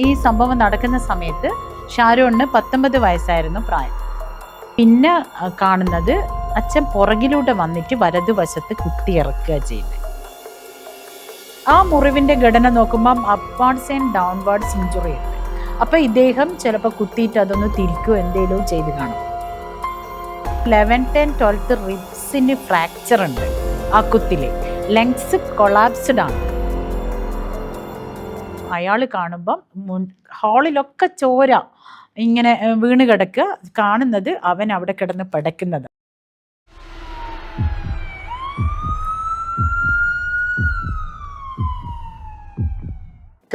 ഈ സംഭവം നടക്കുന്ന സമയത്ത് ഷാരൂണിന് പത്തൊമ്പത് വയസ്സായിരുന്നു പ്രായം. പിന്നെ കാണുന്നത് അച്ഛൻ പുറകിലൂടെ വന്നിട്ട് വലതുവശത്ത് കുത്തിയിറക്കുക ചെയ്യുന്നത്. ആ മുറിവിന്റെ ഘടന നോക്കുമ്പം അപ്വാർഡ്സ് ആൻഡ് ഡൗൺവേർഡ്സ് ഇഞ്ചുറി ഉണ്ട് അപ്പൊ ഇദ്ദേഹം ചിലപ്പോൾ കുത്തിയിട്ട് അതൊന്ന് തിരിക്കുകയോ എന്തെങ്കിലും ചെയ്ത് കാണും. ലെവൻത്ത് ആൻഡ് ട്വൽത്ത് റിബ്സിന് ഫ്രാക്ചർ ഉണ്ട് ആ കുത്തിൽ ലെങ്സ് കൊളാപ്സ്ഡ് ആണ്. അയാൾ കാണുമ്പം മുൻ ഹാളിലൊക്കെ ചോര ഇങ്ങനെ വീണ് കിടക്കുക. കാണുന്നത് അവൻ അവിടെ കിടന്ന് പടയ്ക്കുന്നത്.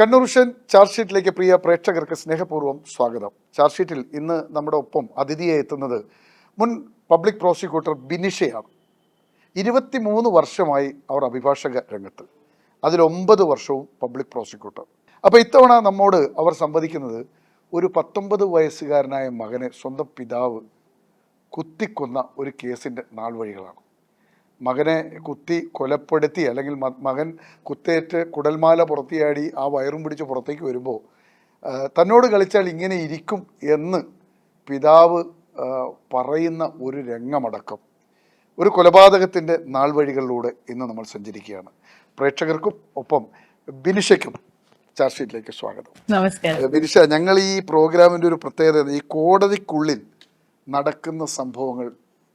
കണ്ണൂർ ഷൻ ചാർജ് ഷീറ്റിലേക്ക് പ്രിയ പ്രേക്ഷകർക്ക് സ്നേഹപൂർവം സ്വാഗതം. ചാർജ് ഷീറ്റിൽ ഇന്ന് നമ്മുടെ ഒപ്പം അതിഥിയായി എത്തുന്നത് മുൻ പബ്ലിക് പ്രോസിക്യൂട്ടർ ബിനിഷയാണ്. ഇരുപത്തിമൂന്ന് വർഷമായി അവർ അഭിഭാഷക രംഗത്ത്. അതിലൊമ്പത് വർഷവും പബ്ലിക് പ്രോസിക്യൂട്ടർ. അപ്പോൾ ഇത്തവണ നമ്മോട് അവർ സംവദിക്കുന്നത് ഒരു പത്തൊമ്പത് വയസ്സുകാരനായ മകനെ സ്വന്തം പിതാവ് കുത്തിക്കൊന്ന ഒരു കേസിന്റെ നാൾ വഴികളാണ്. മകനെ കുത്തി കൊലപ്പെടുത്തി അല്ലെങ്കിൽ മകൻ കുത്തേറ്റ് കുടൽമാല പുറത്തിയാടി ആ വയറും പിടിച്ച് പുറത്തേക്ക് വരുമ്പോൾ തന്നോട് കളിച്ചാൽ ഇങ്ങനെ ഇരിക്കും എന്ന് പിതാവ് പറയുന്ന ഒരു രംഗമടക്കം ഒരു കൊലപാതകത്തിന്റെ നാൾ വഴികളിലൂടെ ഇന്ന് നമ്മൾ സഞ്ചരിക്കുകയാണ്. പ്രേക്ഷകർക്കും ഒപ്പം ബിനിഷയ്ക്കും ചാർജ് ഷീറ്റിലേക്ക് സ്വാഗതം. നമസ്കാരം. വിനിഷ ഞങ്ങൾ ഈ പ്രോഗ്രാമിന്റെ ഒരു പ്രത്യേകത ഈ കോടതിക്കുള്ളിൽ നടക്കുന്ന സംഭവങ്ങൾ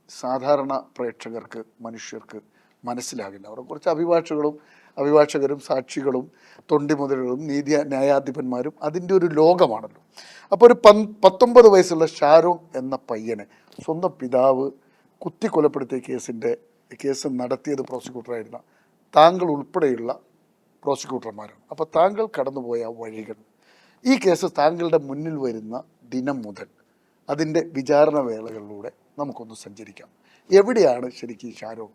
സാധാരണ പ്രേക്ഷകർക്ക് മനുഷ്യർക്ക് മനസ്സിലാകില്ല. അവിടെ കുറച്ച് അഭിഭാഷകളും അഭിഭാഷകരും സാക്ഷികളും തൊണ്ടിമുതലുകളും നീതി ന്യായാധിപന്മാരും അതിന്റെ ഒരു ലോകമാണല്ലോ. അപ്പോൾ ഒരു പൻ പത്തൊമ്പത് വയസ്സുള്ള ഷാരൂഖ് എന്ന പയ്യനെ സ്വന്തം പിതാവ് കുത്തി കൊലപ്പെടുത്തിയ കേസിന്റെ കേസ് നടത്തിയത് പ്രോസിക്യൂട്ടറായിരുന്ന താങ്കൾ ഉൾപ്പെടെയുള്ള പ്രോസിക്യൂട്ടർമാരാണ് അപ്പോൾ താങ്കൾ കടന്നുപോയ വഴികൾ. ഈ കേസ് താങ്കളുടെ മുന്നിൽ വരുന്ന ദിനം മുതൽ അതിന്റെ വിചാരണ വേളകളിലൂടെ നമുക്കൊന്ന് സഞ്ചരിക്കാം. എവിടെയാണ് ശരിക്കും ഷാരോ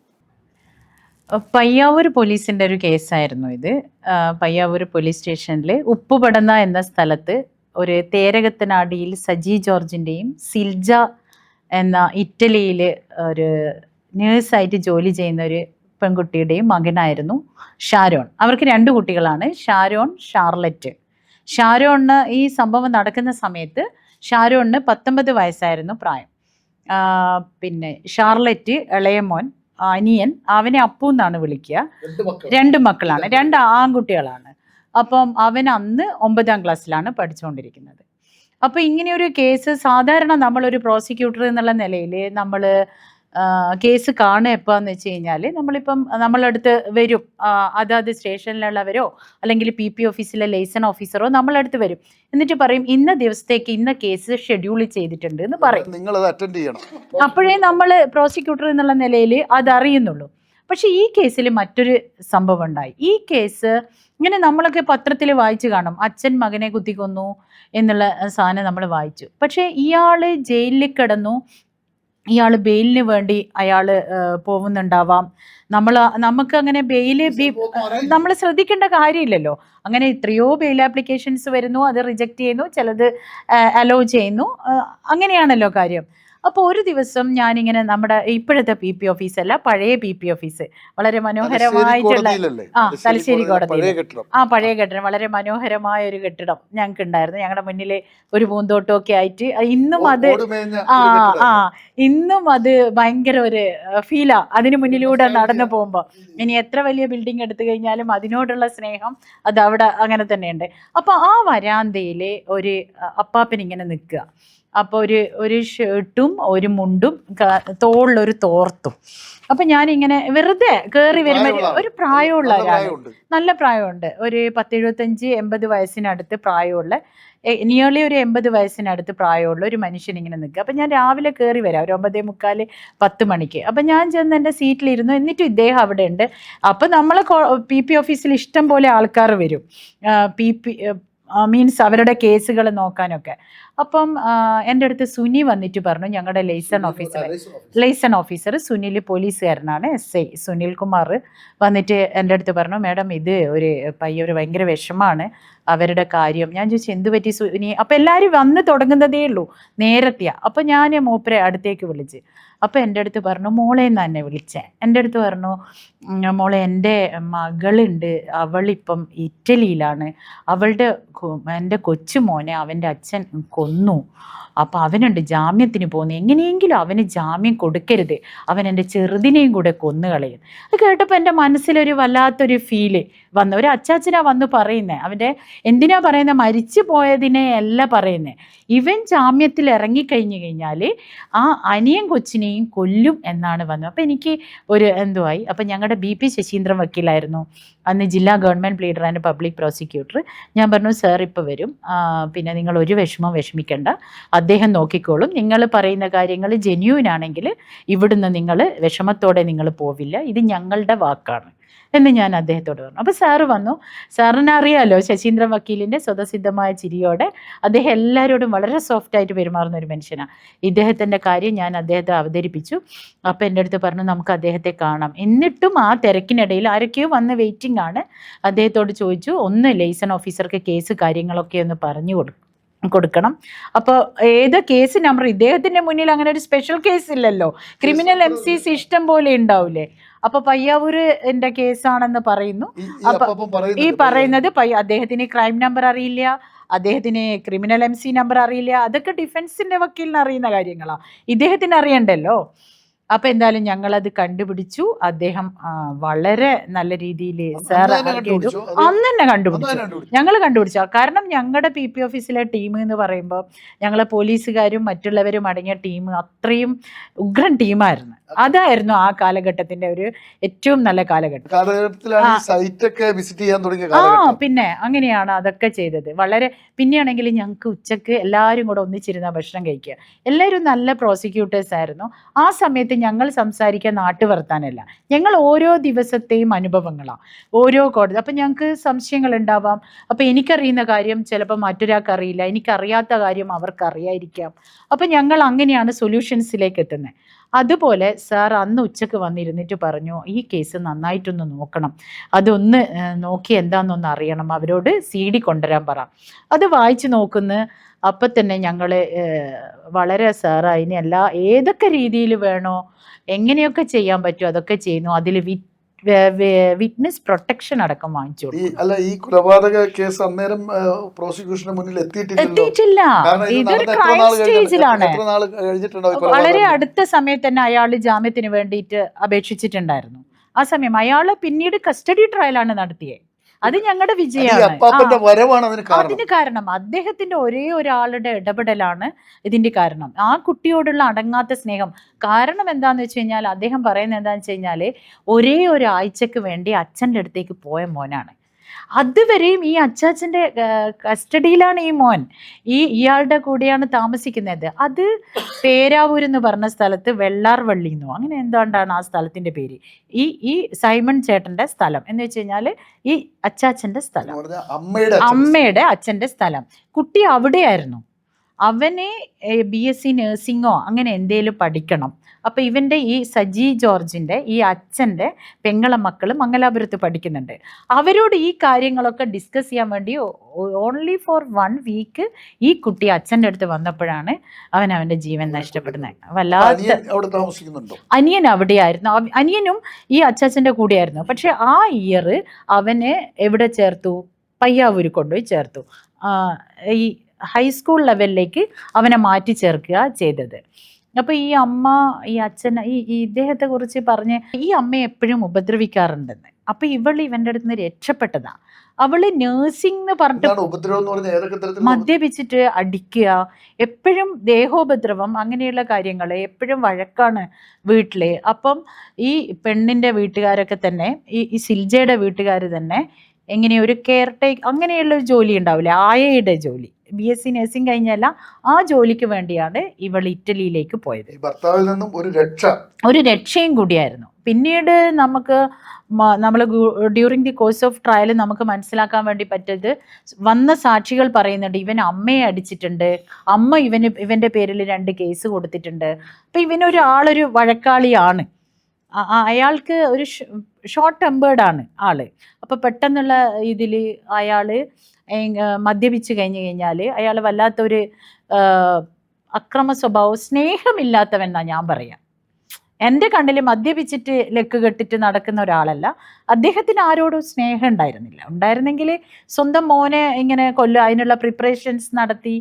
പയ്യാവൂർ പോലീസിന്റെ ഒരു കേസായിരുന്നു ഇത്. പയ്യാവൂർ പോലീസ് സ്റ്റേഷനിൽ ഉപ്പുപടന്ന എന്ന സ്ഥലത്ത് ഒരു തേരകത്തനാടിയിൽ സജി ജോർജിന്റെയും സിൽജ എന്ന ഇറ്റലിയിൽ ഒരു നേഴ്സായിട്ട് ജോലി ചെയ്യുന്ന ഒരു പെൺകുട്ടിയുടെയും മകനായിരുന്നു ഷാരോൺ. അവർക്ക് രണ്ട് കുട്ടികളാണ് ഷാരോൺ ഷാർലറ്റ്. ഷാരോണിന് ഈ സംഭവം നടക്കുന്ന സമയത്ത് ഷാരോണിന് പത്തൊമ്പത് വയസ്സായിരുന്നു പ്രായം. പിന്നെ ഷാർലറ്റ് ഇളയമോൻ അനിയൻ അവനെ അപ്പു എന്നാണ് വിളിക്കുക. രണ്ട് മക്കളാണ് രണ്ട് ആൺകുട്ടികളാണ്. അപ്പം അവൻ അന്ന് ഒമ്പതാം ക്ലാസ്സിലാണ് പഠിച്ചുകൊണ്ടിരിക്കുന്നത്. അപ്പോൾ ഇങ്ങനെയൊരു കേസ് സാധാരണ നമ്മളൊരു പ്രോസിക്യൂട്ടർ എന്നുള്ള നിലയിൽ നമ്മൾ കേസ് കാണുക എപ്പോഴാന്ന് വെച്ച് കഴിഞ്ഞാൽ നമ്മളിപ്പം നമ്മളടുത്ത് വരും. അതാത് സ്റ്റേഷനിലുള്ളവരോ അല്ലെങ്കിൽ പി പി ഓഫീസിലെ ലൈസൺ ഓഫീസറോ നമ്മളടുത്ത് വരും. എന്നിട്ട് പറയും ഇന്ന ദിവസത്തേക്ക് ഇന്ന കേസ് ഷെഡ്യൂൾ ചെയ്തിട്ടുണ്ട് എന്ന് പറയും. നിങ്ങളത് അറ്റൻഡ് ചെയ്യണം. അപ്പോഴേ നമ്മൾ പ്രോസിക്യൂട്ടർ എന്നുള്ള നിലയിൽ അതറിയുന്നുള്ളൂ പക്ഷേ ഈ കേസിൽ മറ്റൊരു സംഭവം ഉണ്ടായി. ഈ കേസ് ഇങ്ങനെ നമ്മളൊക്കെ പത്രത്തിൽ വായിച്ചു കാണും. അച്ഛൻ മകനെ കുത്തിക്കൊന്നു എന്നുള്ള സാധനം നമ്മൾ വായിച്ചു. പക്ഷേ ഇയാൾ ജയിലിൽ കിടന്നു. ഇയാൾ ബെയിലിന് വേണ്ടി അയാൾ പോകുന്നുണ്ടാവാം. നമ്മൾ നമുക്ക് അങ്ങനെ ബെയിൽ നമ്മൾ ശ്രദ്ധിക്കേണ്ട കാര്യമില്ലല്ലോ. അങ്ങനെ എത്രയോ ബെയിൽ ആപ്ലിക്കേഷൻസ് വരുന്നു അത് റിജക്റ്റ് ചെയ്യുന്നു ചിലത് അലോ ചെയ്യുന്നു. അങ്ങനെയാണല്ലോ കാര്യം. അപ്പോൾ ഒരു ദിവസം ഞാനിങ്ങനെ നമ്മുടെ ഇപ്പോഴത്തെ പി പി ഓഫീസ് അല്ല പഴയ പി പി ഓഫീസ്. വളരെ മനോഹരമായിട്ടുള്ള ആ, തലശ്ശേരി കോടതി ആ പഴയ കെട്ടിടം. വളരെ മനോഹരമായ ഒരു കെട്ടിടം ഞങ്ങൾക്ക് ഉണ്ടായിരുന്നു ഞങ്ങളുടെ മുന്നിലെ ഒരു പൂന്തോട്ടമൊക്കെ ആയിട്ട്. ഇന്നും അത് ആ ആ ഇന്നും അത് ഭയങ്കര ഒരു ഫീലാ. അതിന് മുന്നിലൂടെ നടന്നു പോകുമ്പോൾ ഇനി എത്ര വലിയ ബിൽഡിംഗ് എടുത്തു കഴിഞ്ഞാലും അതിനോടുള്ള സ്നേഹം അത് അവിടെ അങ്ങനെ തന്നെയുണ്ട്. അപ്പോൾ ആ വരാന്തയിലെ ഒരു അപ്പാപ്പൻ ഇങ്ങനെ നിൽക്കുക. അപ്പോൾ ഒരു ഒരു ഷർട്ടും ഒരു മുണ്ടും തോളിലൊരു തോർത്തും. അപ്പം ഞാനിങ്ങനെ വെറുതെ കയറി വരുമ്പോൾ ഒരു പ്രായമുള്ള നല്ല ഒരാൾ പ്രായമുണ്ട്. നല്ല പ്രായമുണ്ട്. ഒരു പത്തെഴുപത്തഞ്ച് എൺപത് വയസ്സിനടുത്ത് പ്രായമുള്ള നിയർലി ഒരു എൺപത് വയസ്സിനടുത്ത് പ്രായമുള്ള ഒരു മനുഷ്യൻ ഇങ്ങനെ നിൽക്കുക. അപ്പം ഞാൻ രാവിലെ കയറി വരാം. ഒരു ഒമ്പതേ മുക്കാൽ പത്ത് മണിക്ക്. അപ്പം ഞാൻ ചെന്ന് എന്റെ സീറ്റിലിരുന്നു. എന്നിട്ടും ഇദ്ദേഹം അവിടെ ഉണ്ട്. അപ്പം നമ്മൾ പി പി ഓഫീസിൽ ഇഷ്ടം പോലെ ആൾക്കാർ വരും. പി പി മീൻസ് അവരുടെ കേസുകൾ നോക്കാനൊക്കെ. അപ്പം എന്റെ അടുത്ത് സുനി വന്നിട്ട് പറഞ്ഞു ഞങ്ങളുടെ liaison officer. Liaison officer Sunil പോലീസുകാരനാണ് S I Sunil Kumar വന്നിട്ട് എന്റെ അടുത്ത് പറഞ്ഞു മാഡം ഇത് ഒരു പയ്യ ഒരു ഭയങ്കര വിഷമാണ് അവരുടെ കാര്യം. ഞാൻ ചോദിച്ചു എന്ത് പറ്റി സുനി? അപ്പം എല്ലാവരും വന്ന് തുടങ്ങുന്നതേ ഉള്ളൂ നേരത്തെയാ. അപ്പം ഞാൻ മൂപ്പരെ അടുത്തേക്ക് വിളിച്ച്. അപ്പം എന്റെ അടുത്ത് പറഞ്ഞു മോളെ എന്ന് തന്നെ വിളിച്ചേ? എന്റെ അടുത്ത് പറഞ്ഞു "ഉം, മോളെ എന്റെ മകളുണ്ട് അവളിപ്പം ഇറ്റലിയിലാണ്. അവളുടെ കൊ- എന്റെ കൊച്ചുമോനെ അവന്റെ അച്ഛൻ കൊന്നു അപ്പോൾ അവനുണ്ട് ജാമ്യത്തിന് പോകുന്നു എങ്ങനെയെങ്കിലും അവന് ജാമ്യം കൊടുക്കരുത്. അവൻ എന്റെ ചെറുതിനെയും കൂടെ കൊന്നുകളയും. അത് കേട്ടപ്പോൾ എന്റെ മനസ്സിലൊരു വല്ലാത്തൊരു ഫീൽ വന്നു ഒരു അച്ചാച്ചനാ വന്ന് പറയുന്നത് അവന്റെ എന്തിനാ പറയുന്നത് മരിച്ചു പോയതിനെ അല്ല പറയുന്നത് ഇവൻ ജാമ്യത്തിൽ ഇറങ്ങിക്കഴിഞ്ഞു കഴിഞ്ഞാൽ ആ അനിയൻ കൊച്ചിനെയും കൊല്ലും എന്നാണ് വന്നത്. അപ്പോൾ എനിക്ക് ഒരു എന്തുവായി? അപ്പം ഞങ്ങളുടെ ബി പി ശശീന്ദ്രൻ വക്കീലായിരുന്നു. അന്ന് ജില്ലാ government pleader and public prosecutor. ഞാൻ പറഞ്ഞു സാർ ഇപ്പോൾ വരും. പിന്നെ നിങ്ങൾ ഒരു വിഷമം വിഷമിക്കേണ്ട. അദ്ദേഹം നോക്കിക്കോളും. നിങ്ങൾ പറയുന്ന കാര്യങ്ങൾ ജെന്യൂൻ ആണെങ്കിൽ ഇവിടുന്ന് നിങ്ങൾ വിഷമത്തോടെ നിങ്ങൾ പോവില്ല. ഇത് ഞങ്ങളുടെ വാക്കാണ്. എന്ന് ഞാൻ അദ്ദേഹത്തോട് പറഞ്ഞു. അപ്പോൾ സാറ് വന്നു. സാറിന് അറിയാമല്ലോ ശശീന്ദ്രൻ വക്കീലിന്റെ സ്വതസിദ്ധമായ ചിരിയോടെ അദ്ദേഹം എല്ലാവരോടും വളരെ സോഫ്റ്റായിട്ട് പെരുമാറുന്ന ഒരു മനുഷ്യനാണ് ഇദ്ദേഹത്തിന്റെ കാര്യം ഞാൻ അദ്ദേഹത്തെ അവതരിപ്പിച്ചു. അപ്പോൾ എന്റെ അടുത്ത് പറഞ്ഞു നമുക്ക് അദ്ദേഹത്തെ കാണാം. എന്നിട്ടും ആ തിരക്കിനിടയിൽ ആരൊക്കെയോ വന്ന് വെയിറ്റിംഗ് ആണ്. അദ്ദേഹത്തോട് ചോദിച്ചു ഒന്ന് ലൈസൺ ഓഫീസർക്ക് കേസ് കാര്യങ്ങളൊക്കെ ഒന്ന് പറഞ്ഞു കൊടുക്കും കൊടുക്കണം. അപ്പോൾ ഏത് കേസ് നമ്പർ ഇദ്ദേഹത്തിന്റെ മുന്നിൽ അങ്ങനെ ഒരു സ്പെഷ്യൽ കേസ് ഇല്ലല്ലോ. ക്രിമിനൽ എം സി സി ഇഷ്ടം പോലെ ഉണ്ടാവില്ലേ അപ്പൊ പയ്യാവൂര് എന്റെ കേസാണെന്ന് പറയുന്നു. ഈ- പറയുന്നത് അദ്ദേഹത്തിന് ക്രൈം നമ്പർ അറിയില്ല അദ്ദേഹത്തിന് ക്രിമിനൽ എം സി നമ്പർ അറിയില്ല. അതൊക്കെ ഡിഫൻസിന്റെ വക്കീലിന് അറിയുന്ന കാര്യങ്ങളാ. ഇദ്ദേഹത്തിന് അറിയണ്ടല്ലോ. അപ്പൊ എന്തായാലും ഞങ്ങൾ അത് കണ്ടുപിടിച്ചു. അദ്ദേഹം വളരെ നല്ല രീതിയിൽ സാർ അന്ന് തന്നെ കണ്ടുപിടിച്ചു. ഞങ്ങൾ കണ്ടുപിടിച്ചു. കാരണം ഞങ്ങളുടെ പി പി ഓഫീസിലെ ടീം എന്ന് പറയുമ്പോൾ ഞങ്ങളെ പോലീസുകാരും മറ്റുള്ളവരും അടങ്ങിയ ടീം അത്രയും ഉഗ്രൻ ടീമായിരുന്നു. അതായിരുന്നു ആ കാലഘട്ടത്തിന്റെ ഒരു ഏറ്റവും നല്ല കാലഘട്ടം. ആ. സൈറ്റ് ഒക്കെ വിസിറ്റ് ചെയ്യാൻ തുടങ്ങിയ ആ കാലഘട്ടം പിന്നെ അങ്ങനെയാണ് അതൊക്കെ ചെയ്തത്. വളരെ പിന്നെയാണെങ്കിൽ ഞങ്ങൾക്ക് ഉച്ചയ്ക്ക് എല്ലാവരും കൂടെ ഒന്നിച്ചിരുന്ന ഭക്ഷണം കഴിക്കുക. എല്ലാവരും നല്ല പ്രോസിക്യൂട്ടേഴ്സ് ആയിരുന്നു. ആ സമയത്ത് ഞങ്ങൾ സംസാരിക്കാൻ നാട്ടുവർത്താനല്ല ഞങ്ങൾ ഓരോ ദിവസത്തെയും അനുഭവങ്ങളാണ് ഓരോ കോടതി. അപ്പം ഞങ്ങൾക്ക് സംശയങ്ങൾ ഉണ്ടാവാം. അപ്പം എനിക്കറിയുന്ന കാര്യം ചിലപ്പോൾ മറ്റൊരാൾക്കറിയില്ല എനിക്കറിയാത്ത കാര്യം അവർക്കറിയായിരിക്കാം അപ്പം ഞങ്ങൾ അങ്ങനെയാണ് സൊല്യൂഷൻസിലേക്ക് എത്തുന്നത് അതുപോലെ സാർ അന്ന് ഉച്ചയ്ക്ക് വന്നിരുന്നിട്ട് പറഞ്ഞു ഈ കേസ് നന്നായിട്ടൊന്ന് നോക്കണം. അതൊന്ന് നോക്കി എന്താണെന്നൊന്ന് അറിയണം. അവരോട് സി ഡി കൊണ്ടുവരാൻ പറ. അത് വായിച്ച് നോക്കുന്ന. അപ്പം തന്നെ ഞങ്ങൾ വളരെ സാർ ഇനി എല്ലാ ഏതൊക്കെ രീതിയിൽ വേണോ എങ്ങനെയൊക്കെ ചെയ്യാൻ പറ്റുമോ അതൊക്കെ ചെയ്യുന്നു. അതിൽ വിറ്റ്നസ് പ്രൊട്ടക്ഷൻ അടക്കം വാങ്ങിച്ചു. അല്ല ഈ കൊലപാതക കേസ് അന്നേരം പ്രോസിക്യൂഷന് മുന്നിൽ എത്തിയിട്ടില്ല. ഇതൊരു ക്രൈം സ്റ്റേജിലാണ് വളരെ അടുത്ത സമയത്ത് തന്നെ അയാൾ ജാമ്യത്തിന് വേണ്ടിയിട്ട് അപേക്ഷിച്ചിട്ടുണ്ടായിരുന്നു. ആ സമയം അയാൾ പിന്നീട് കസ്റ്റഡി ട്രയലാണ് നടത്തിയത് അത് ഞങ്ങളുടെ വിജയമാണ് അതിന് കാരണം. അദ്ദേഹത്തിന്റെ ഒരേ ഒരാളുടെ ഇടപെടലാണ് ഇതിന്റെ കാരണം. ആ കുട്ടിയോടുള്ള അടങ്ങാത്ത സ്നേഹം. കാരണം എന്താന്ന് വെച്ച് കഴിഞ്ഞാൽ അദ്ദേഹം പറയുന്നത് എന്താന്ന് വെച്ച് കഴിഞ്ഞാൽ ഒരേ ഒരാഴ്ചക്ക് വേണ്ടി അച്ഛന്റെ അടുത്തേക്ക് പോയ മോനാണ്. അതുവരെയും ഈ അച്ചാച്ചന്റെ കസ്റ്റഡിയിലാണ് ഈ മോൻ. ഈ ഇയാളുടെ കൂടെയാണ് താമസിക്കുന്നത്. അത് പേരാവൂർ എന്ന് പറഞ്ഞ സ്ഥലത്ത് വെള്ളാർവള്ളി എന്നോ അങ്ങനെ എന്തുകൊണ്ടാണ് ആ സ്ഥലത്തിന്റെ പേര്? ഈ ഈ സൈമൺ ചേട്ടന്റെ സ്ഥലം എന്ന് വെച്ച് കഴിഞ്ഞാൽ ഈ അച്ചാച്ചന്റെ സ്ഥലം. അമ്മയുടെ അച്ഛന്റെ സ്ഥലം. കുട്ടി അവിടെയായിരുന്നു. അവനെ ബി എസ് സി നഴ്സിങ്ങോ അങ്ങനെ എന്തേലും പഠിക്കണം. അപ്പോൾ ഇവന്റെ ഈ സജി ജോർജിന്റെ ഈ അച്ഛന്റെ പെങ്ങളെ മക്കളും മംഗലാപുരത്ത് പഠിക്കുന്നുണ്ട്. അവരോട് ഈ കാര്യങ്ങളൊക്കെ ഡിസ്കസ് ചെയ്യാൻ വേണ്ടി ഓൺലി ഫോർ വൺ വീക്ക് ഈ കുട്ടി അച്ഛന്റെ അടുത്ത് വന്നപ്പോഴാണ് അവൻ അവന്റെ ജീവൻ നഷ്ടപ്പെടുന്നത്. വല്ലാത്ത അനിയൻ അവിടെയായിരുന്നു. അവ- അനിയനും ഈ അച്ചാച്ചന്റെ കൂടെയായിരുന്നു. പക്ഷെ ആ ഇയർ അവനെ എവിടെ ചേർത്തു? പയ്യാവൂർ കൊണ്ടുപോയി ചേർത്തു. ഈ ഹൈസ്കൂൾ ലെവലിലേക്ക് അവനെ മാറ്റി ചേർക്കുക ചെയ്തത്. അപ്പോൾ ഈ അമ്മ ഈ അച്ഛൻ ഈ ഇദ്ദേഹത്തെ കുറിച്ച് പറഞ്ഞ് ഈ അമ്മയെ എപ്പോഴും ഉപദ്രവിക്കാറുണ്ടെന്ന്. അപ്പൊ ഇവൾ ഇവന്റെ അടുത്ത് നിന്ന് രക്ഷപ്പെട്ടതാ. അവൾ നേഴ്സിംഗ് എന്ന് പറഞ്ഞിട്ട് മദ്യപിച്ചിട്ട് അടിക്കുക എപ്പോഴും ദേഹോപദ്രവം അങ്ങനെയുള്ള കാര്യങ്ങൾ എപ്പോഴും വഴക്കാണ് വീട്ടിൽ. അപ്പം ഈ പെണ്ണിന്റെ വീട്ടുകാരൊക്കെ തന്നെ ഈ ഈ സിൽജയുടെ വീട്ടുകാർ തന്നെ എങ്ങനെ ഒരു കെയർ ടേക്ക് അങ്ങനെയുള്ള ഒരു ജോലി ഉണ്ടാവില്ലേ? ആയയുടെ ജോലി. ബി എസ് സി നഴ്സിംഗ് കഴിഞ്ഞല്ല ആ ജോലിക്ക് വേണ്ടിയാണ് ഇവൾ ഇറ്റലിയിലേക്ക് പോയത്. ഭർത്താവിൽ നിന്നും ഒരു രക്ഷ. ഒരു രക്ഷയും കൂടിയായിരുന്നു. പിന്നീട് നമുക്ക് നമ്മൾ during the course of trial നമുക്ക് മനസ്സിലാക്കാൻ വേണ്ടി പറ്റത് വന്ന സാക്ഷികൾ പറയുന്നുണ്ട് ഇവൻ അമ്മയെ അടിച്ചിട്ടുണ്ട്. അമ്മ ഇവന് ഇവന്റെ പേരിൽ രണ്ട് കേസ് കൊടുത്തിട്ടുണ്ട്. അപ്പം ഇവനൊരു ആളൊരു വഴക്കാളിയാണ്. അയാൾക്ക് ഒരു ഷോർട്ട് ടെമ്പേർഡ് ആണ് ആൾ. അപ്പോൾ പെട്ടെന്നുള്ള ഇതിൽ അയാൾ മദ്യപിച്ച് കഴിഞ്ഞു കഴിഞ്ഞാൽ അയാൾ വല്ലാത്തൊരു അക്രമ സ്വഭാവം സ്നേഹമില്ലാത്തവൻ എന്നാ ഞാൻ പറയാം. എന്റെ കണ്ണിൽ മദ്യപിച്ചിട്ട് ലെക്ക് കെട്ടിട്ട് നടക്കുന്ന ഒരാളല്ല. അദ്ദേഹത്തിന് ആരോടും സ്നേഹം ഉണ്ടായിരുന്നില്ല. ഉണ്ടായിരുന്നെങ്കിൽ സ്വന്തം മോനെ ഇങ്ങനെ കൊല്ലുക അതിനുള്ള പ്രിപ്പറേഷൻസ് നടത്തി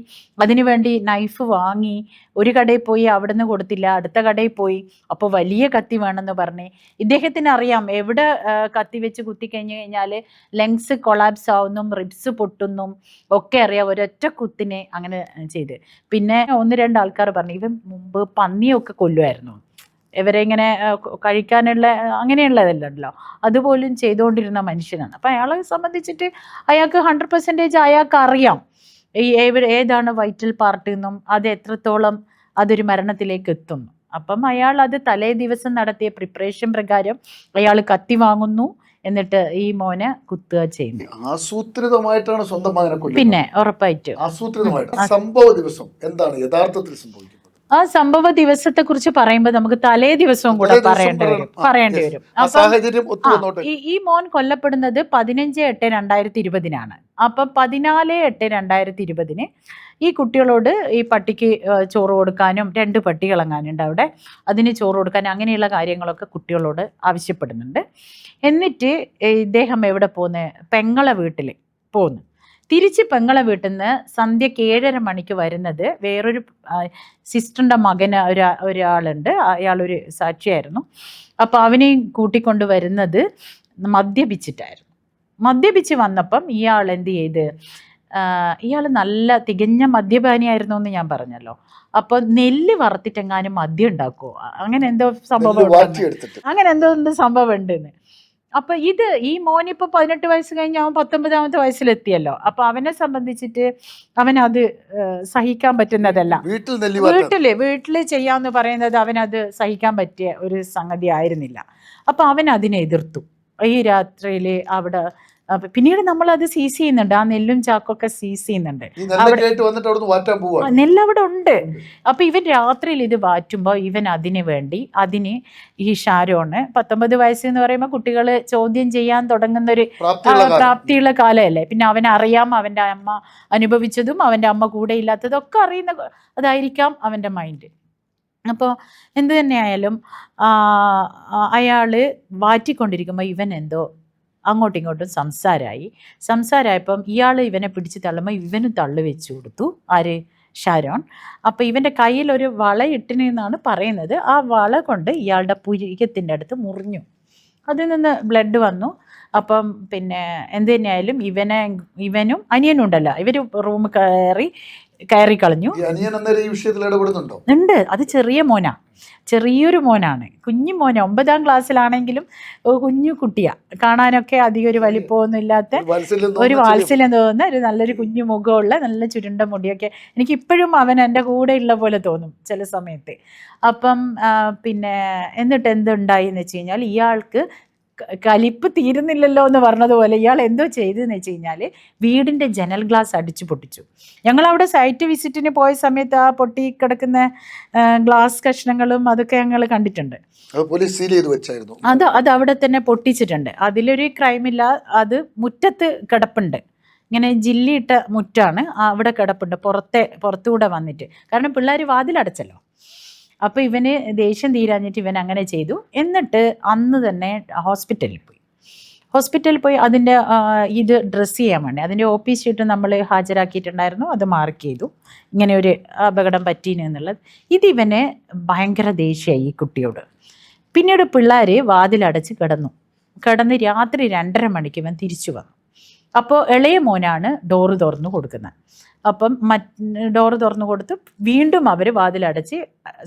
അതിനുവേണ്ടി നൈഫ് വാങ്ങി ഒരു കടയിൽ പോയി അവിടെ നിന്ന് കൊടുത്തില്ല അടുത്ത കടയിൽ പോയി അപ്പോൾ വലിയ കത്തി വേണമെന്ന് പറഞ്ഞ്. ഇദ്ദേഹത്തിന് അറിയാം എവിടെ കത്തി വെച്ച് കുത്തി കഴിഞ്ഞു കഴിഞ്ഞാൽ ലങ്സ് കൊളാപ്സ് ആവുന്നും റിബ്സ് പൊട്ടുന്നും ഒക്കെ അറിയാം ഒരൊറ്റ കുത്തിനെ അങ്ങനെ ചെയ്ത്. പിന്നെ ഒന്ന് രണ്ട് ആൾക്കാർ പറഞ്ഞു ഇവൻ മുമ്പ് പന്നിയൊക്കെ കൊല്ലുമായിരുന്നു. ഇവരെ ഇങ്ങനെ കഴിക്കാനുള്ള അങ്ങനെയുള്ളതല്ലോ അതുപോലും ചെയ്തുകൊണ്ടിരുന്ന മനുഷ്യനാണ്. അപ്പം അയാളെ സംബന്ധിച്ചിട്ട് അയാൾക്ക് ഹൺഡ്രഡ് പെർസെന്റേജ് അയാൾക്ക് അറിയാം ഈ ഏതാണ് വൈറ്റൽ പാർട്ട് എന്നും അത് എത്രത്തോളം അതൊരു മരണത്തിലേക്ക് എത്തുന്നു അപ്പം അയാൾ അത് തലേ ദിവസം നടത്തിയ പ്രിപ്പറേഷൻ പ്രകാരം അയാൾ കത്തി വാങ്ങുന്നു. എന്നിട്ട് ഈ മോനെ കുത്തുക ചെയ്യുന്നു. ആസൂത്രിതമായിട്ടാണ് സ്വന്തം പിന്നെ ഉറപ്പായിട്ട്. ആസൂത്രിതമായിട്ട്. സംഭവ ദിവസം എന്താണ്? യഥാർത്ഥത്തിൽ സംഭവിക്കുന്നത്? ആ സംഭവ ദിവസത്തെ കുറിച്ച് പറയുമ്പോൾ നമുക്ക് തലേ ദിവസവും കൂടെ പറയേണ്ടി വരും. പറയേണ്ടി വരും. അപ്പം ഈ മോൻ കൊല്ലപ്പെടുന്നത് പതിനഞ്ച് എട്ട് രണ്ടായിരത്തി ഇരുപതിനാണ് അപ്പം പതിനാല് എട്ട് രണ്ടായിരത്തി ഇരുപതിന് ഈ കുട്ടികളോട് ഈ പട്ടിക്ക് ചോറ് കൊടുക്കാനും രണ്ട് പട്ടി ഇളങ്ങാനുണ്ട് അവിടെ. അതിന് ചോറ് കൊടുക്കാനും അങ്ങനെയുള്ള കാര്യങ്ങളൊക്കെ കുട്ടികളോട് ആവശ്യപ്പെടുന്നുണ്ട്. എന്നിട്ട് ഇദ്ദേഹം എവിടെ പോകുന്നത് പെങ്ങളെ വീട്ടിൽ പോകുന്നു തിരിച്ച് പെങ്ങളെ വീട്ടിൽ നിന്ന് സന്ധ്യക്ക് ഏഴര മണിക്ക് വരുന്നത് വേറൊരു സിസ്റ്ററിന്റെ മകന് ഒരാ ഒരാളുണ്ട്. അയാളൊരു സാക്ഷിയായിരുന്നു. അപ്പോൾ അവനെയും കൂട്ടിക്കൊണ്ട് വരുന്നത് മദ്യപിച്ചിട്ടായിരുന്നു. മദ്യപിച്ച് വന്നപ്പം ഇയാൾ എന്ത് ചെയ്ത് ഇയാൾ നല്ല തികഞ്ഞ മദ്യപാനിയായിരുന്നു എന്ന് ഞാൻ പറഞ്ഞല്ലോ. അപ്പൊ നെല്ല് വറുത്തിട്ടെങ്ങാനും മദ്യം ഉണ്ടാക്കുമോ അങ്ങനെ എന്തോ സംഭവം അങ്ങനെ എന്തോ എന്തോ സംഭവം ഉണ്ടെന്ന്. അപ്പൊ ഇത് ഈ മോനിപ്പോ പതിനെട്ട് വയസ്സ് കഴിഞ്ഞ് അവൻ പത്തൊമ്പതാമത്തെ വയസ്സിലെത്തിയല്ലോ. അപ്പൊ അവനെ സംബന്ധിച്ചിട്ട് അവൻ അത് സഹിക്കാൻ പറ്റുന്നതല്ല. വീട്ടിൽ വീട്ടിൽ ചെയ്യാന്ന് പറയുന്നത് അവനത് സഹിക്കാൻ പറ്റിയ ഒരു സംഗതി ആയിരുന്നില്ല. അപ്പൊ അവൻ അതിനെ എതിർത്തു. ഈ രാത്രിയിൽ അവിടെ പിന്നീട് നമ്മൾ അത് സീസ് ചെയ്യുന്നുണ്ട്. ആ നെല്ലും ചാക്കൊക്കെ സീസ് ചെയ്യുന്നുണ്ട്. നെല്ല് അവിടെ ഉണ്ട്. അപ്പൊ ഇവൻ രാത്രിയിൽ ഇത് വാറ്റുമ്പോൾ ഇവൻ അതിന് വേണ്ടി അതിന് ഈ ഷാരോണ് പത്തൊമ്പത് വയസ്സ് എന്ന് പറയുമ്പോൾ കുട്ടികൾ ചോദ്യം ചെയ്യാൻ തുടങ്ങുന്ന ഒരു പ്രാപ്തിയുള്ള കാലം. കാലമല്ലേ? പിന്നെ അവൻ അറിയാം അവന്റെ അമ്മ അനുഭവിച്ചതും അവന്റെ അമ്മ കൂടെ ഇല്ലാത്തതും ഒക്കെ അറിയുന്ന അതായിരിക്കാം അവന്റെ മൈൻഡ് അപ്പോൾ എന്ത് തന്നെയായാലും അയാൾ വാറ്റിക്കൊണ്ടിരിക്കുമ്പോൾ ഇവൻ എന്തോ അങ്ങോട്ടും ഇങ്ങോട്ടും സംസാരമായി സംസാരമായപ്പം ഇയാൾ ഇവനെ പിടിച്ച് തള്ളുമ്പോൾ ഇവനും തള്ളു വെച്ച് കൊടുത്തു. ആര്? ഷാരോൺ. അപ്പോൾ ഇവന്റെ കയ്യിൽ ഒരു വള ഇട്ടിനെന്നാണ് പറയുന്നത്. ആ വള കൊണ്ട് ഇയാളുടെ പുരികത്തിന്റെ അടുത്ത് മുറിഞ്ഞു. അതിൽ നിന്ന് ബ്ലഡ് വന്നു. അപ്പം പിന്നെ എന്ത് തന്നെയായാലും ഇവനെ ഇവനും അനിയനും ഉണ്ടല്ലോ. ഇവർ റൂം കയറി കയറി കളഞ്ഞു ഈ വിഷയത്തിൽ ഇടപെടുന്നുണ്ടോ? ഉണ്ട്. അത് ചെറിയ മോനാ. ചെറിയൊരു മോനാണ്. കുഞ്ഞു മോന ഒമ്പതാം ക്ലാസ്സിലാണെങ്കിലും കുഞ്ഞു കുട്ടിയാ. കാണാനൊക്കെ അധികം ഒരു വലിപ്പമൊന്നും ഇല്ലാത്ത ഒരു വാത്സല്യം തോന്നുന്ന ഒരു നല്ലൊരു കുഞ്ഞു മുഖമുള്ള നല്ല ചുരുണ്ട മുടിയൊക്കെ എനിക്ക് ഇപ്പോഴും അവൻ എന്റെ കൂടെ ഉള്ള പോലെ തോന്നും ചില സമയത്ത്. അപ്പം പിന്നെ എന്നിട്ട് എന്തുണ്ടായി എന്ന് വെച്ച് കഴിഞ്ഞാൽ ഇയാൾക്ക് കലിപ്പ് തീരുന്നില്ലല്ലോ എന്ന് പറഞ്ഞതുപോലെ ഇയാൾ എന്തോ ചെയ്തതെന്ന് വെച്ച് കഴിഞ്ഞാൽ വീടിന്റെ ജനൽ ഗ്ലാസ് അടിച്ചു പൊട്ടിച്ചു. ഞങ്ങൾ അവിടെ സൈറ്റ് വിസിറ്റിന് പോയ സമയത്ത് ആ പൊട്ടി കിടക്കുന്ന ഗ്ലാസ് കഷ്ണങ്ങളും അതൊക്കെ ഞങ്ങൾ കണ്ടിട്ടുണ്ട്. അത് അത് അവിടെ തന്നെ പൊട്ടിച്ചിട്ടുണ്ട്. അതിലൊരു ക്രൈമില്ല അത് മുറ്റത്ത് കിടപ്പുണ്ട്. ഇങ്ങനെ ജില്ലിയിട്ട മുറ്റാണ് അവിടെ കിടപ്പുണ്ട് പുറത്തെ പുറത്തുകൂടെ വന്നിട്ട്. കാരണം പിള്ളേർ വാതിലടച്ചല്ലോ. അപ്പോൾ ഇവന് ദേഷ്യം തീരാഞ്ഞിട്ട് ഇവൻ അങ്ങനെ ചെയ്തു. എന്നിട്ട് അന്ന് തന്നെ ഹോസ്പിറ്റലിൽ പോയി. ഹോസ്പിറ്റലിൽ പോയി അതിന്റെ ഇത് ഡ്രസ്സ് ചെയ്യാൻ വേണ്ടി. അതിന്റെ ഒ പി നമ്മൾ ഹാജരാക്കിയിട്ടുണ്ടായിരുന്നു. അത് മാർക്ക് ചെയ്തു. ഇങ്ങനെ ഒരു അപകടം പറ്റീന് എന്നുള്ളത്. ഇത് ഇവനെ ഭയങ്കര ദേഷ്യമായി ഈ കുട്ടിയോട്. പിന്നീട് പിള്ളേർ വാതിലടച്ച് കിടന്നു. കിടന്ന് രാത്രി രണ്ടര മണിക്ക് ഇവൻ തിരിച്ചു വന്നു. അപ്പോൾ ഇളയ മോനാണ് ഡോറ് തുറന്നു കൊടുക്കുന്നത്. അപ്പം മറ്റ് ഡോറ് തുറന്നു കൊടുത്ത് വീണ്ടും അവർ വാതിലടച്ച്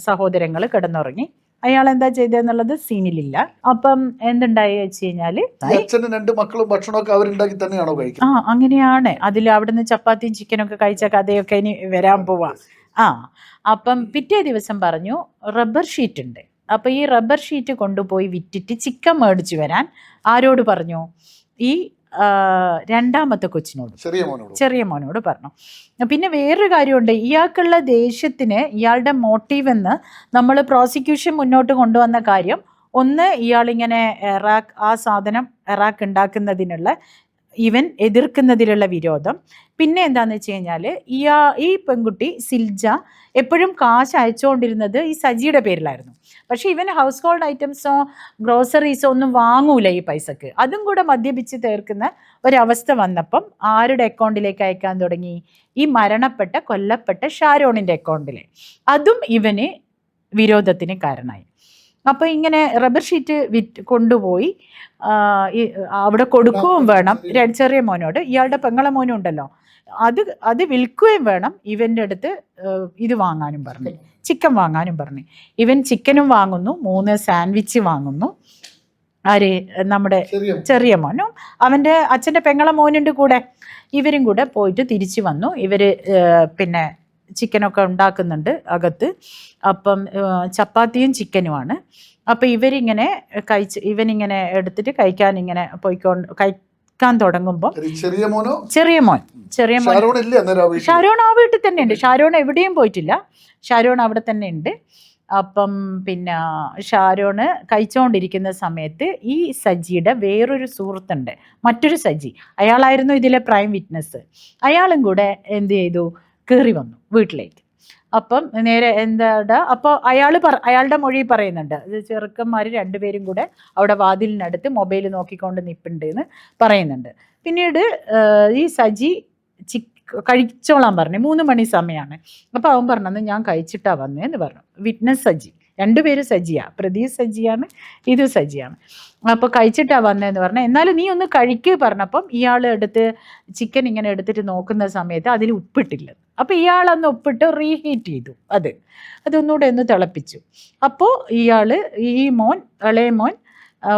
സഹോദരങ്ങൾ കിടന്നുറങ്ങി. അയാൾ എന്താ ചെയ്തെന്നുള്ളത് സീനിലില്ല. അപ്പം എന്തുണ്ടായി വെച്ച് കഴിഞ്ഞാൽ അച്ഛനും രണ്ട് മക്കളും ഭക്ഷണമൊക്കെ അവരുണ്ടാക്കി തന്നെയാണോ ആ കഴിക്കുന്നത് അങ്ങനെയാണ്. അതിൽ അവിടുന്ന് ചപ്പാത്തിയും ചിക്കനൊക്കെ കഴിച്ച കഥയൊക്കെ ഇനി വരാൻ പോവാ. ആ അപ്പം പിറ്റേ ദിവസം പറഞ്ഞു റബ്ബർ ഷീറ്റ് ഉണ്ട് അപ്പോൾ ഈ റബ്ബർ ഷീറ്റ് കൊണ്ടുപോയി വിറ്റിട്ട് ചിക്കൻ മേടിച്ചു വരാൻ ആരോട് പറഞ്ഞു? ഈ ആ, രണ്ടാമത്തെ കൊച്ചിനോട്. ചെറിയ മോനോട്. ചെറിയ മോനോട് പറഞ്ഞു. പിന്നെ വേറൊരു കാര്യമുണ്ട്. ഇയാൾക്കുള്ള ദേഷ്യത്തിന് ഇയാളുടെ മോട്ടീവ് എന്ന് നമ്മൾ പ്രോസിക്യൂഷൻ മുന്നോട്ട് കൊണ്ടുവന്ന കാര്യം ഒന്ന് ഇയാളിങ്ങനെ എറാക്ക് ആ സാധനം എറാക്ക് ഉണ്ടാക്കുന്നതിനുള്ള ഇവൻ എതിർക്കുന്നതിലുള്ള വിരോധം. പിന്നെ എന്താണെന്ന് വെച്ച് കഴിഞ്ഞാൽ ഈ ഈ പെൺകുട്ടി സിൽജ എപ്പോഴും കാശ് അയച്ചുകൊണ്ടിരുന്നത് ഈ സജിയുടെ പേരിലായിരുന്നു. പക്ഷെ ഇവൻ ഹൗസ് ഹോൾഡ് ഐറ്റംസോ ഗ്രോസറീസോ ഒന്നും വാങ്ങൂല ഈ പൈസക്ക്. അതും കൂടെ മദ്യപിച്ച് തീർക്കുന്ന ഒരവസ്ഥ വന്നപ്പം ആരുടെ അക്കൗണ്ടിലേക്ക് അയക്കാൻ തുടങ്ങി? ഈ മരണപ്പെട്ട കൊല്ലപ്പെട്ട ഷാരോണിന്റെ അക്കൗണ്ടിൽ അതും ഇവന് വിരോധത്തിന് കാരണമായി. അപ്പോൾ ഇങ്ങനെ റബ്ബർ ഷീറ്റ് വിറ്റ് കൊണ്ടുപോയി അവിടെ കൊടുക്കുകയും വേണം. ചെറിയ മോനോട്. ഇയാളുടെ പെങ്ങളെ മോനും ഉണ്ടല്ലോ. അത് അത് വിൽക്കുകയും വേണം. ഇവന്റെ അടുത്ത് ഇത് വാങ്ങാനും പറഞ്ഞു. ചിക്കൻ വാങ്ങാനും പറഞ്ഞു. ഇവൻ ചിക്കനും വാങ്ങുന്നു മൂന്ന് സാൻഡ്വിച്ച് വാങ്ങുന്നു. ആര്? നമ്മുടെ ചെറിയ മോനും. അവന്റെ അച്ഛന്റെ പെങ്ങളെ മോനുണ്ട് കൂടെ. ഇവരും കൂടെ പോയിട്ട് തിരിച്ചു വന്നു. ഇവർ പിന്നെ ചിക്കനൊക്കെ ഉണ്ടാക്കുന്നുണ്ട് അകത്ത്. അപ്പം ചപ്പാത്തിയും ചിക്കനുമാണ്. അപ്പം ഇവരിങ്ങനെ കഴിച്ച് ഇവനിങ്ങനെ എടുത്തിട്ട് കഴിക്കാൻ ഇങ്ങനെ പോയിക്കൊണ്ട് കഴിക്കാൻ തുടങ്ങുമ്പോൾ ചെറിയ മോനോ? ചെറിയ മോൻ ചെറിയ മോൻ. ഷാരോൺ ഇല്ലേ അന്നേരം ആ വീട്ടിൽ? ഷാരോൺ ആ വീട്ടിൽ തന്നെ ഉണ്ട് ഷാരോൺ എവിടെയും പോയിട്ടില്ല. ഷാരോൺ അവിടെ തന്നെ ഉണ്ട് അപ്പം പിന്നെ ഷാരോണ് കഴിച്ചുകൊണ്ടിരിക്കുന്ന സമയത്ത് ഈ സജിയുടെ വേറൊരു സുഹൃത്തുണ്ട്. മറ്റൊരു സജി. അയാളായിരുന്നു ഇതിലെ പ്രൈം വിറ്റ്നസ്. അയാളും കൂടെ എന്ത് ചെയ്തു? കയറി വന്നു വീട്ടിലേക്ക്. അപ്പം നേരെ എന്താ അപ്പോൾ അയാൾ പറ അയാളുടെ മൊഴി പറയുന്നുണ്ട്. ഇത് ചെറുക്കന്മാർ രണ്ടുപേരും കൂടെ അവിടെ വാതിലിനടുത്ത് മൊബൈൽ നോക്കിക്കൊണ്ട് നിൽപ്പുണ്ട് എന്ന് പറയുന്നുണ്ട്. പിന്നീട് ഈ സജി ചി കഴിച്ചോളാൻ പറഞ്ഞു. മൂന്ന് മണി സമയമാണ് അപ്പോൾ അവൻ പറഞ്ഞത് ഞാൻ കഴിച്ചിട്ടാ വന്നേന്ന് പറഞ്ഞു. വിറ്റ്നസ് സജി. രണ്ടുപേരും സജിയാ. പ്രതി സജിയാണ് ഇത് സജിയാണ്. അപ്പോൾ കഴിച്ചിട്ടാ വന്നതെന്ന് പറഞ്ഞു എന്നാലും നീ ഒന്ന് കഴിക്കുക പറഞ്ഞപ്പം ഇയാൾ എടുത്ത് ചിക്കൻ ഇങ്ങനെ എടുത്തിട്ട് നോക്കുന്ന സമയത്ത് അതിൽ ഉപ്പിട്ടില്ല. അപ്പോൾ അന്ന് ഒപ്പിട്ട് റീഹീറ്റ് ചെയ്തു. അത്. അതൊന്നുകൂടെ ഒന്ന് തിളപ്പിച്ചു. അപ്പോൾ ഇയാൾ ഈ മോൻ ഇളയ മോൻ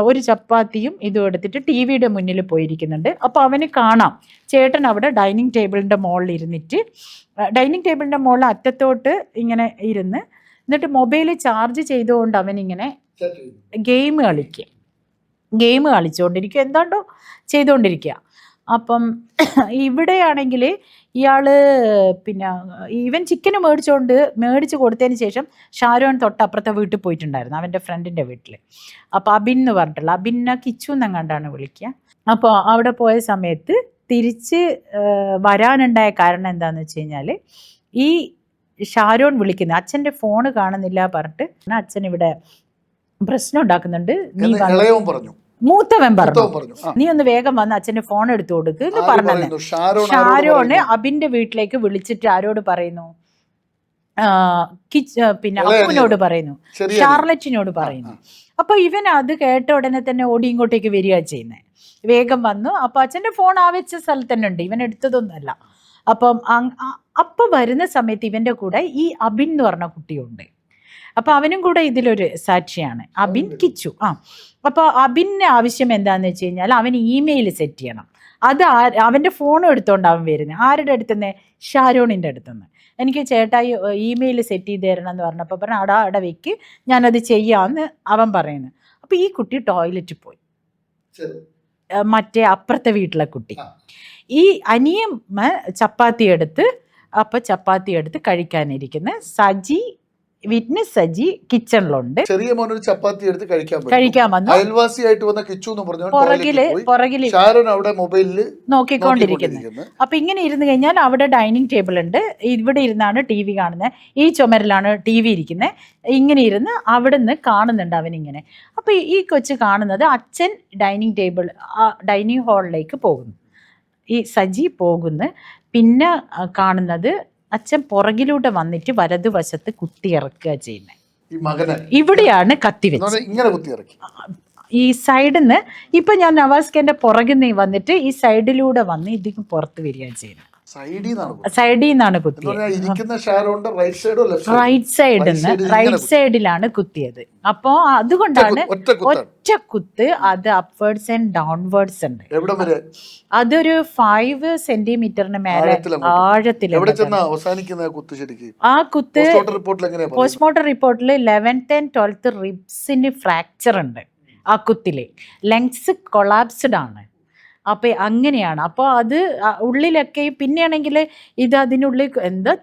ഒരു ചപ്പാത്തിയും ഇതും എടുത്തിട്ട് ടി വിയുടെ മുന്നിൽ പോയിരിക്കുന്നുണ്ട്. അപ്പോൾ അവന് കാണാം. ചേട്ടൻ അവിടെ ഡൈനിങ് ടേബിളിന്റെ മുകളിൽ ഇരുന്നിട്ട് ഡൈനിങ് ടേബിളിന്റെ മുകളിൽ അറ്റത്തോട്ട് ഇങ്ങനെ ഇരുന്ന് എന്നിട്ട് മൊബൈൽ ചാർജ് ചെയ്തുകൊണ്ട് അവനിങ്ങനെ ഗെയിം കളിക്കുക ഗെയിം കളിച്ചുകൊണ്ടിരിക്കുക എന്താണ്ടോ ചെയ്തുകൊണ്ടിരിക്കുക. അപ്പം ഇവിടെയാണെങ്കിൽ ഇയാൾ പിന്നെ ഈവൻ ചിക്കന് മേടിച്ചുകൊണ്ട് മേടിച്ച് കൊടുത്തതിന് ശേഷം ഷാരോൺ തൊട്ടപ്പുറത്തെ വീട്ടിൽ പോയിട്ടുണ്ടായിരുന്നു അവന്റെ ഫ്രണ്ടിന്റെ വീട്ടിൽ അപ്പോൾ അബിൻ എന്ന് പറഞ്ഞിട്ടുള്ള അബിനെ കിച്ചു എന്നെങ്ങാണ്ടാണ് വിളിക്കുക. അപ്പോൾ അവിടെ പോയ സമയത്ത് തിരിച്ച് വരാനുണ്ടായ കാരണം എന്താണെന്ന് വെച്ച് കഴിഞ്ഞാൽ ഈ ഷാരോൺ വിളിക്കുന്ന അച്ഛന്റെ ഫോണ് കാണുന്നില്ല പറഞ്ഞിട്ട് അച്ഛൻ ഇവിടെ പ്രശ്നം ഉണ്ടാക്കുന്നുണ്ട്. നീ പറഞ്ഞു. മൂത്തവൻ പറഞ്ഞു. നീ ഒന്ന് വേഗം വന്ന് അച്ഛന്റെ ഫോൺ എടുത്തു കൊടുക്ക് എന്ന് പറഞ്ഞു? ഷാരോണ് അബിന്റെ വീട്ടിലേക്ക് വിളിച്ചിട്ട് ആരോട് പറയുന്നു? പിന്നെ അപ്പനോട് അപ്പുവിനോട് പറയുന്നു. ഷാർലറ്റിനോട് പറയുന്നു. അപ്പൊ ഇവൻ അത് കേട്ട ഉടനെ തന്നെ ഓടി ഇങ്ങോട്ടേക്ക് വരിക ചെയ്യുന്നത് വേഗം വന്നു. അപ്പൊ അച്ഛന്റെ ഫോൺ ആ വെച്ച സ്ഥലത്ത് തന്നെ ഉണ്ട്. ഇവൻ എടുത്തതൊന്നുമല്ല അപ്പം അപ്പൊ വരുന്ന സമയത്ത് ഇവന്റെ കൂടെ ഈ അബിൻ എന്ന് പറഞ്ഞ കുട്ടിയുണ്ട്. അപ്പൊ അവനും കൂടെ ഇതിലൊരു സാക്ഷിയാണ്. അബിൻ കിച്ചു. ആ. അപ്പോൾ അബിന്റെ ആവശ്യം എന്താണെന്ന് വെച്ച് കഴിഞ്ഞാൽ അവൻ ഇമെയിൽ സെറ്റ് ചെയ്യണം. അത് അവന്റെ അവന്റെ ഫോണും എടുത്തോണ്ട് അവൻ വരുന്നത് ആരുടെ അടുത്തുനിന്ന് ഷാരോണിന്റെ അടുത്തുനിന്ന് എനിക്ക് ചേട്ടായി ഇമെയിൽ സെറ്റ് ചെയ്ത് തരണം എന്ന് പറഞ്ഞപ്പോൾ പറഞ്ഞു അടാ അവിടെ വെക്ക്. ഞാനത് ചെയ്യാമെന്ന് അവൻ പറയുന്നു. അപ്പോൾ ഈ കുട്ടി ടോയ്ലറ്റിൽ പോയി. മറ്റേ അപ്പുറത്തെ വീട്ടിലെ കുട്ടി. ഈ അനിയമ്മ ചപ്പാത്തി എടുത്ത് അപ്പോൾ ചപ്പാത്തി എടുത്ത് കഴിക്കാനിരിക്കുന്ന. സജി വിറ്റ്നസ് സജി കിച്ചണിലുണ്ട്. ചെറിയ മോനൊരു ചപ്പാത്തി എടുത്ത് കഴിക്കാൻ കഴിക്കാൻ വന്നു. അയൽവാസിയായിട്ട് വന്ന കിച്ചു എന്ന് പറഞ്ഞു പുറകിൽ പുറകിൽ ഷാരൻ അവിടെ നോക്കിക്കൊണ്ടിരിക്കുന്നത് നോക്കിക്കൊണ്ടിരിക്കുന്നു. അപ്പൊ ഇങ്ങനെ ഇരുന്ന് കഴിഞ്ഞാൽ അവിടെ ഡൈനിങ് ടേബിൾ ഉണ്ട്. ഇവിടെ ഇരുന്നാണ് ടി വി കാണുന്നത് ഈ ചുമരിലാണ് ടി വി ഇരിക്കുന്നത് ഇങ്ങനെ ഇരുന്ന് അവിടെ നിന്ന് കാണുന്നുണ്ട് അവനിങ്ങനെ. അപ്പൊ ഈ- ഈ കൊച്ച് കാണുന്നത് അച്ഛൻ ഡൈനിങ് ടേബിൾ ആ ഡൈനിങ് ഹാളിലേക്ക് പോകുന്നു. ഈ സജി പോകുന്നു. പിന്നെ കാണുന്നത് അച്ഛൻ പുറകിലൂടെ വന്നിട്ട് വലതുവശത്ത് കുത്തി ഇറക്കുക ചെയ്യുന്നത് ഇവിടെയാണ് കത്തി വെച്ചത്. ഈ സൈഡിൽ നിന്ന് ഇപ്പൊ ഞാൻ നവാസ്കന്റെ പുറകിൽ നിന്ന് വന്നിട്ട് ഈ സൈഡിലൂടെ വന്ന് ഇതിന് പുറത്ത് വരികയാണ് ചെയ്യുന്നത്. സൈഡിൽ നിന്നാണ് കുത്തിയത് റൈറ്റ് സൈഡിൽ നിന്ന് റൈറ്റ് സൈഡിലാണ് കുത്തിയത്. അപ്പോ അതുകൊണ്ടാണ് ഒറ്റ കുത്ത് അത് അപ്വേർഡ്സ് ആൻഡ് ഡൗൺവേർഡ്സ് ഉണ്ട്. അതൊരു ഫൈവ് സെന്റിമീറ്ററിന് മേലെ ആഴത്തിൽ ആ കുത്ത്? പോസ്റ്റ്മോർട്ടം റിപ്പോർട്ടിൽ ലെവൻത്ത് ആൻഡ് ട്വൽത്ത് റിബ്സിന് ഫ്രാക്ചർ ഉണ്ട് ആ കുത്തിലെ. ലെങ്സ് കൊളാപ്സ്ഡ് ആണ്. അപ്പോൾ അങ്ങനെയാണ്. അപ്പോൾ അത് ഉള്ളിലൊക്കെ പിന്നെയാണെങ്കിൽ ഇത് അതിനുള്ളിൽ എന്താ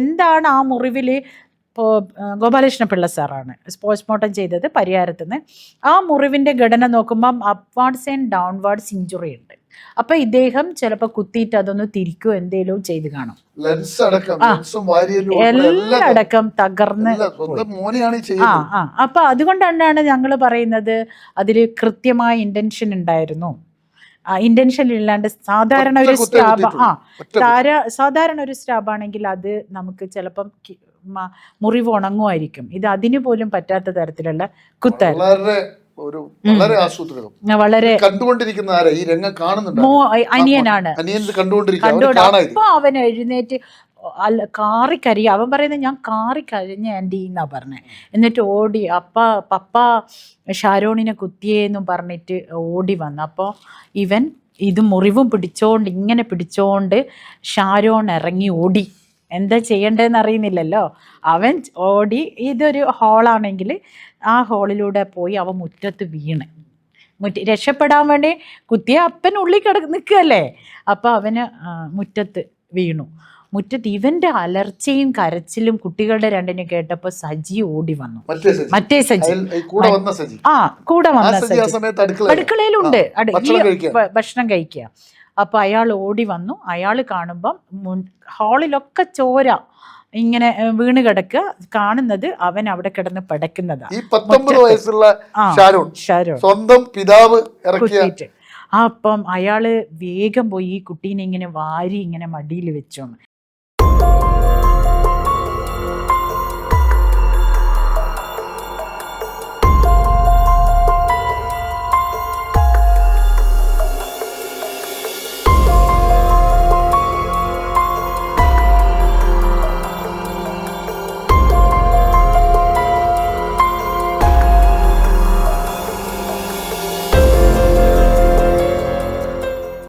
എന്താണ് ആ മുറിവിൽ ഇപ്പോൾ ഗോപാലകൃഷ്ണ പിള്ള സാറാണ്. പോസ്റ്റ്മോർട്ടം ചെയ്തത് പരിഹാരത്തിൽ നിന്ന് ആ മുറിവിന്റെ ഘടന നോക്കുമ്പം അപ്വാർഡ്സ് ആൻഡ് ഡൗൺവാർഡ്സ് ഇഞ്ചുറി ഉണ്ട്. അപ്പൊ ഇദ്ദേഹം ചിലപ്പോ കുത്തിയിട്ട് അതൊന്ന് തിരിക്കോ എന്തേലും ചെയ്ത് കാണും. ലെൻസ് അടക്കം എല്ലാം അടക്കം തകർന്ന് ആ ആ അപ്പൊ അതുകൊണ്ടാണ് ഞങ്ങൾ പറയുന്നത് അതിൽ കൃത്യമായ ഇന്റൻഷൻ ഉണ്ടായിരുന്നു. ഇന്റൻഷൻ ഇല്ലാണ്ട് സാധാരണ ഒരു സ്റ്റാബ് ആ. സാര- സാധാരണ ഒരു സ്റ്റാബ് ആണെങ്കിൽ അത് നമുക്ക് ചിലപ്പം മുറിവ് ഉണങ്ങുമായിരിക്കും. ഇത് അതിനു പോലും പറ്റാത്ത തരത്തിലുള്ള കുത്തായിരുന്നു വളരെ ഒരു വളരെ ആസൂത്രിതം. വളരെ കണ്ടുകൊണ്ടിരിക്കുന്ന ആരാ? ഈ രംഗം കാണുന്നുണ്ട്? അനിയനാണ്. അനിയൻ കണ്ടുകൊണ്ടിരിക്കുക. അവൻ എഴുന്നേറ്റ് അല്ല കാറിക്കരി അവൻ പറയുന്നത് ഞാൻ കാറിക്കരിഞ്ഞ ആന്റി എന്നാ പറഞ്ഞത് എന്നിട്ട് ഓടി അപ്പ പപ്പ ഷാരോണിനെ കുത്തിയേന്നും പറഞ്ഞിട്ട് ഓടി വന്നു. അപ്പോൾ ഇവൻ ഇത് മുറിവും പിടിച്ചോണ്ട് ഇങ്ങനെ പിടിച്ചോണ്ട് ഷാരോൺ ഇറങ്ങി ഓടി. എന്താ ചെയ്യേണ്ടതെന്ന് അറിയുന്നില്ലല്ലോ. അവൻ ഓടി ഇതൊരു ഹോളാണെങ്കിൽ ആ ഹോളിലൂടെ പോയി അവൻ മുറ്റത്ത് വീണ്. മുറ്റ രക്ഷപ്പെടാൻ വേണ്ടി കുത്തിയ അപ്പൻ ഉള്ളിൽ കിട നിൽക്കുകയല്ലേ? അപ്പോൾ അവന് മുറ്റത്ത് വീണു. മുറ്റത്ത് ഇവന്റെ അലർച്ചയും കരച്ചിലും കുട്ടികളുടെ രണ്ടിനും കേട്ടപ്പോ സജി ഓടി വന്നു. മറ്റേ സജി. ആ കൂടെ വന്ന സജി അടുക്കളയിലുണ്ട്. ഭക്ഷണം കഴിക്കുക. അപ്പൊ അയാൾ ഓടി വന്നു. അയാൾ കാണുമ്പം ഹാളിലൊക്കെ ചോര ഇങ്ങനെ വീണ് കിടക്കുക. കാണുന്നത് അവൻ അവിടെ കിടന്ന് പടക്കുന്നതാ ഈ പത്തൊമ്പത് വയസ്സുള്ള ഷാരൂൺ സ്വന്തം പിതാവ് അപ്പം അയാൾ വേഗം പോയി ഈ കുട്ടീനെ ഇങ്ങനെ വാരി ഇങ്ങനെ മടിയിൽ വെച്ചോന്ന്